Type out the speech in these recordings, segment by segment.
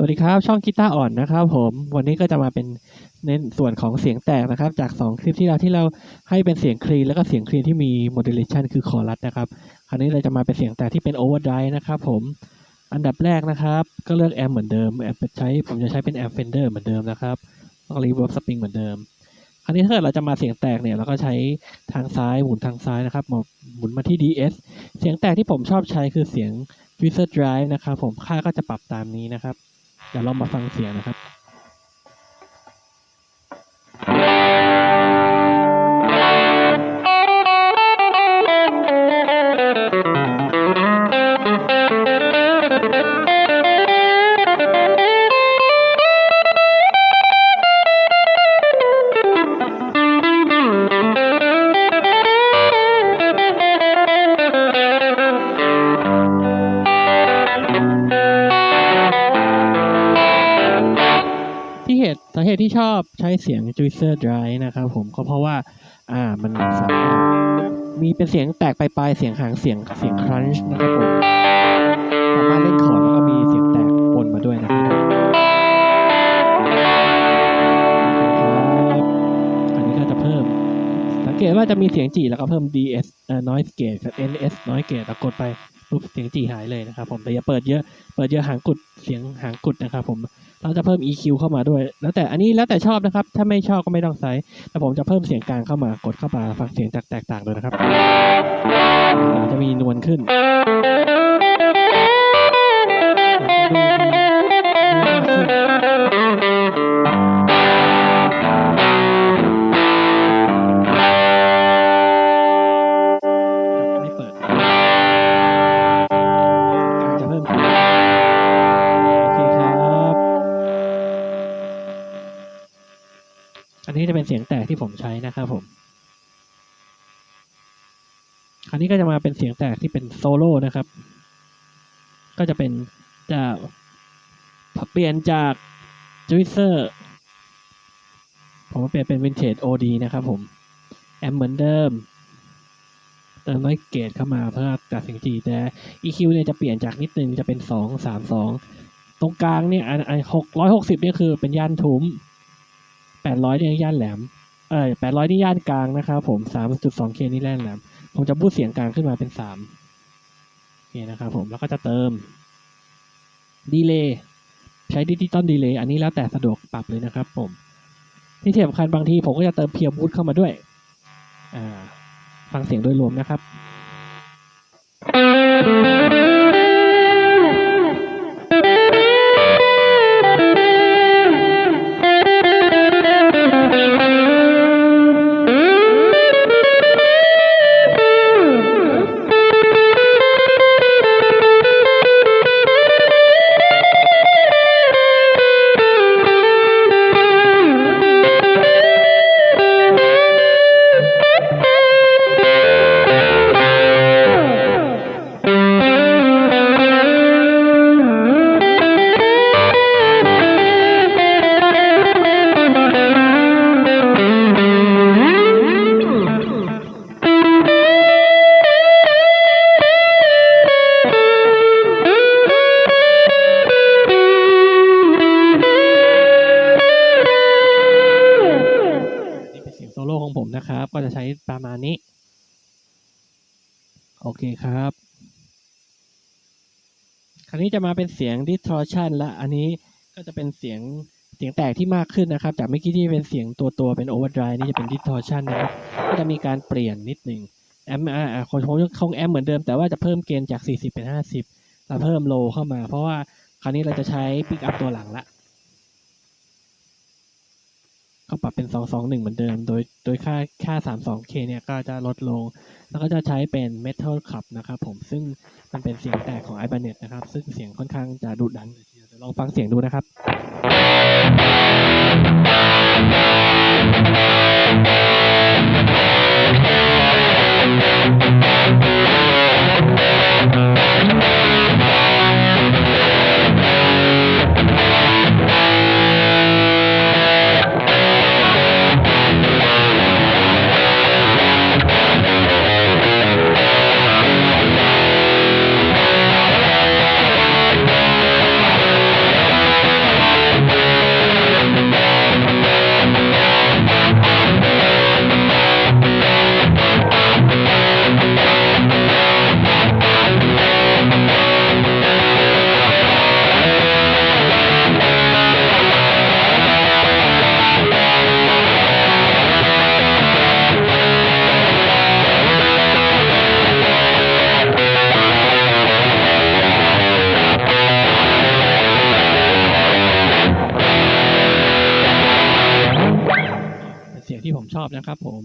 สวัสดีครับ ช่องกีตาร์อ่อนนะครับผมวันนี้ก็จะมาเป็นในส่วนของเสียงแตกนะครับ จาก 2 คลิปที่เราที่เราให้เป็นเสียงคลีนแล้วก็เสียงคลีนที่มี modulation คือคอรัสนะครับคราวนี้เราจะมาเป็นเสียงแตกที่เป็น overdrive นะครับผมอันดับแรกนะครับ ก็เลือกแอมเหมือนเดิมแอมใช้ผมจะใช้เป็นแอมเฟนเดอร์เหมือนเดิมนะครับต้องรีเวิร์บสปริงเหมือนเดิมคราวนี้ถ้าเกิดเราจะมาเสียงแตกเนี่ยเราก็ใช้ทางซ้ายหมุนทางซ้ายนะครับหมุนมาที่ DS เสียงแตกที่ผมชอบใช้คือเสียง Wizard Drive นะครับผมค่าก็จะปรับตามนี้นะครับ เดี๋ยวเรามาฟังเสียงนะครับ เหตุที่ชอบใช้เสียง Juicer Drive นะครับผมก็เพราะว่า อ่ามันสามารถมีเป็นเสียงแตกปลายๆเสียงหางเสียงเสียง crunch นะครับผมสามารถเล่นคอร์ดแล้วก็มีเสียงแตกปนมาด้วยนะครับครับอันนี้ก็จะเพิ่ม สังเกตว่าจะมีเสียงจีแล้วก็เพิ่ม DS เอ่อ noise gate กับ NS noise gate แล้วกดไปปุ๊บเสียงจีหายเลยนะครับผมแต่อย่าเปิดเยอะเปิดเยอะหางกุดเสียงหางกุดนะครับผม เราจะเพิ่ม EQ เข้ามาด้วย แล้วแต่อันนี้แล้วแต่ชอบนะครับ ถ้าไม่ชอบก็ไม่ต้องใส่แต่ผมจะเพิ่มเสียงกลางเข้ามากดเข้ามาฟังเสียงแตกต่างเลยนะครับจะมีนวลขึ้น จะเป็นเสียงแตกที่ผมใช้นะครับผม คราวนี้ก็จะมาเป็นเสียงแตกที่เป็นโซโล่นะครับ ก็จะเป็นจะเปลี่ยนจากจูเซอร์ผมเปลี่ยนเป็นวินเทจ OD นะครับผม แอมเหมือนเดิมเติมน้อยเกตเข้ามาเพื่อตัดเสียงจีแต่ EQ เนี่ยจะเปลี่ยนจากนิดนึงจะเป็นสองสามสองตรงกลางเนี่ยอันหกร้อยหกสิบเนี่ยคือเป็นย่านทุ้ม แปดร้อยนี่ย่านแหลม เอ้ยแปดร้อยนี่ย่านกลางนะครับผมสามจุดสองเคนี่ย่านแหลม ผมจะบูตเสียงกลางขึ้นมาเป็นสามโอเคนะครับผม แล้วก็จะเติมดีเลย์ใช้ดิจิตอลดีเลย์อันนี้แล้วแต่สะดวกปรับเลยนะครับผม ที่สำคัญบางทีผมก็จะเติมเพียร์บูตเข้ามาด้วย อ่า ฟังเสียงโดยรวมนะครับ ก็จะใช้ประมาณนี้ โอเคครับ คราวนี้จะมาเป็นเสียง distortion และอันนี้ก็จะเป็นเสียงเสียงแตกที่มากขึ้นนะครับ จากเมื่อกี้ที่เป็นเสียงตัวตัวเป็น overdrive นี่จะเป็น distortion นะครับ ก็จะมีการเปลี่ยนนิดหนึ่งแอมอ่าอ่าของคงแอมเหมือนเดิมแต่ว่าจะเพิ่มเกณฑ์จาก 40 เป็น 50แล้วเพิ่มโลเข้ามา เพราะว่าคราวนี้เราจะใช้ pick up ตัวหลังละ ก็ปรับเป็น 221 เหมือนเดิม โดย โดยค่า ค่า 32K เนี่ย ก็จะลดลง แล้วก็จะใช้เป็น Metal Club นะครับผม ซึ่งมันเป็นเสียงแตกของ i b a n e t นะครับ ซึ่งเสียงค่อนข้างจะดุดันเลยทีเดียวเดี๋ยวลองฟังเสียงดูนะครับโชอบนะครับผม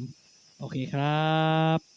โอเคครับ